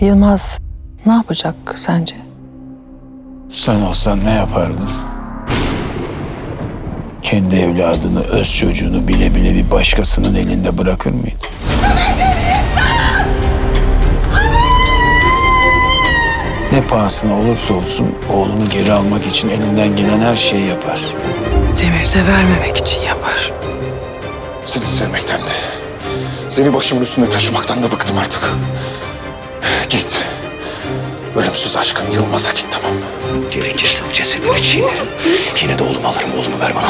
Yılmaz ne yapacak sence? Sen olsan ne yapardın? Kendi evladını, öz çocuğunu bile bile bir başkasının elinde bırakır mıydın? Ne pahasına olursa olsun oğlunu geri almak için elinden gelen her şeyi yapar. Demir de vermemek için yapar. Seni sevmekten de, seni başımın üstünde taşımaktan da bıktım artık. Git. Ölümsüz aşkın Yılmaz'a git tamam mı? Gerekirse cesedini çiğnerim. Yine de oğlumu alırım. Oğlumu ver bana.